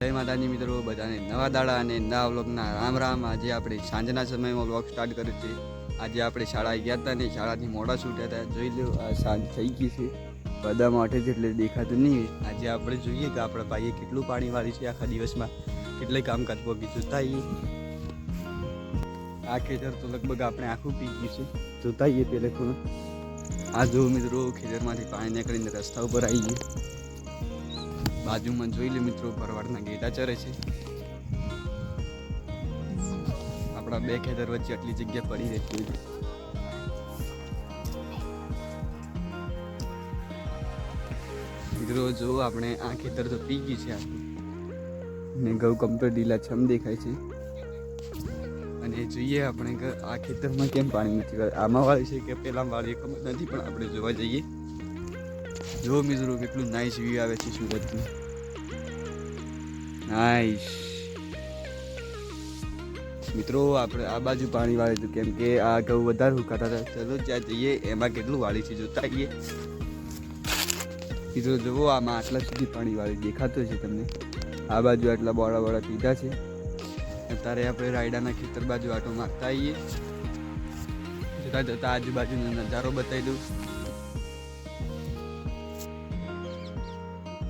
જય માતાજી મિત્રો, બધાને નવા દાડા અને નવા વ્લોગના રામ રામ. આજે આપણે સાંજના સમયમાં વ્લોગ સ્ટાર્ટ કર્યો છે. આજે આપણે શાળા ગયા હતા ને શાળાથી મોડા છૂટ્યા હતા. જોઈ લો, આ સાંજ થઈ ગઈ છે. બધા માટે છે એટલે દેખાતું નહીં આજે આપણે જોઈએ કે આપણા ભાઈએ કેટલું પાણી વાળી છે આખા દિવસમાં. કેટલે કામકાજ પગી આવીએ આ ખેતર તો લગભગ આપણે આખું પી ગયું છે. જોતા આવીએ પેલે ખૂણો. આ જો મિત્રો, ખેતરમાંથી પાણી નીકળીને રસ્તા ઉપર આવી ગયું બાજુમાં જોઈ લે મિત્રો પરવારના ગેટા ચરે છે. આપણા બે ખેતર વચ્ચે આટલી જગ્યા પડી રહેતી મિત્રો, જો આપણે આ ખેતર તો પી ગયું છે આખું ને ઘઉં કમ્પ્લીટ લીલા છમ દેખાય છે. અને જોઈએ આપણે આ ખેતરમાં કેમ પાણી નથી આમાં વાળી છે કે પેલા વાળી ખબર નથી, પણ આપણે જોવા જઈએ. જો મિત્રો, કેટલું નાઇસ વ્યૂ આવે છે સુરતનું. નાઇસ મિત્રો, આપણે આ બાજુ પાણી વાળી હતું કેમ કે આ ઘઉં વધારે સુકાતા હતા. ચલો, જ્યાં જઈએ, એમાં કેટલું વાળી છે જોતા આવીએ. મિત્રો, જુઓ, આમાં આટલા સુધી પાણી વાળી દેખાતું છે તમને. આ બાજુ આટલા બોળા બોળા પીધા છે. અત્યારે આપણે રાયડાના ખેતર બાજુ આટો મારતા આવીએ. જતા જતા આજુબાજુનો નજારો બતાવી દઉં.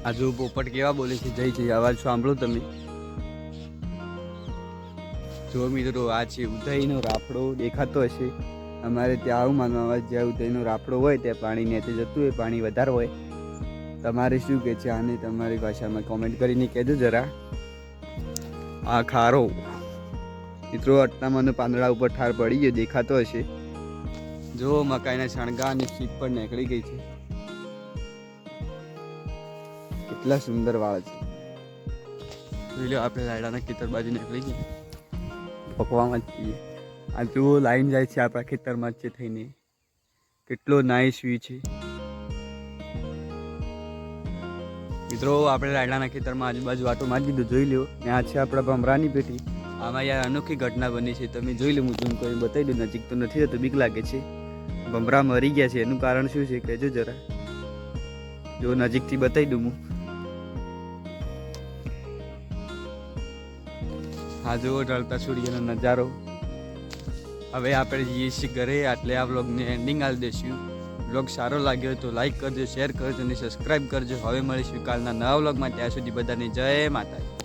આ જો પોપટ કેવા બોલે છે? જય જય, અવાજ સાંભળો તમે. જો મિત્રો, આ છે ઉદયનો રાફડો દેખાતો હશે. અમારે ત્યાં આવું માનવામાં આવે જ્યાં ઉદયનો રાફડો હોય, ત્યાં પાણી નીચે જતું હોય, પાણી વધારે હોય. તમારે શું કહે છે આને તમારી ભાષામાં કોમેન્ટ કરીને કહેજો જરા. આ ખારો. મિત્રો અટનામાં પાંદડા ઉપર ઠાર પડી ગયો, દેખાતો હશે. જો મકાઈના છણગા અને સીપ પણ નીકળી ગઈ છે. કેટલા સુંદર વાળ છે. જોઈ લો આપણે રાયડાના ખેતર બાજુ નીકળી ગયા. પકવામાં જ છીએ. આ જુઓ લાઈન જાય છે આપણા ખેતરમાં જ છે થઈને. કેટલો નાઇસ વ્યૂ છે. મિત્રો આપણે રાયડાના ખેતરમાં આજુબાજુ આટો મારી દીધો જોઈ લો ને આ છે આપણા ભમરાની પેટી. આમાં યાર અનોખી ઘટના બની છે. તમે જોઈ લો હું ઝૂમ કરીને બતાવી દઉં નજીક તો નથી થતું બીક લાગે છે. ભમરા મરી ગયા છે એનું કારણ શું છે કહેજો જરા. જો નજીકથી બતાવી દઉં હું. આ જુઓ, ઢળતા સૂર્યનો નજારો. હવે આપણે જઈએ છીએ ઘરે, આટલે આ વ્લોગને એન્ડિંગ આવી દઈશું. વ્લોગ સારો લાગ્યો તો લાઈક કરજો શેર કરજો અને સબસ્ક્રાઈબ કરજો. હવે મળીશું કાલના નવા વ્લોગમાં. ત્યાં સુધી બધાને જય માતાજી.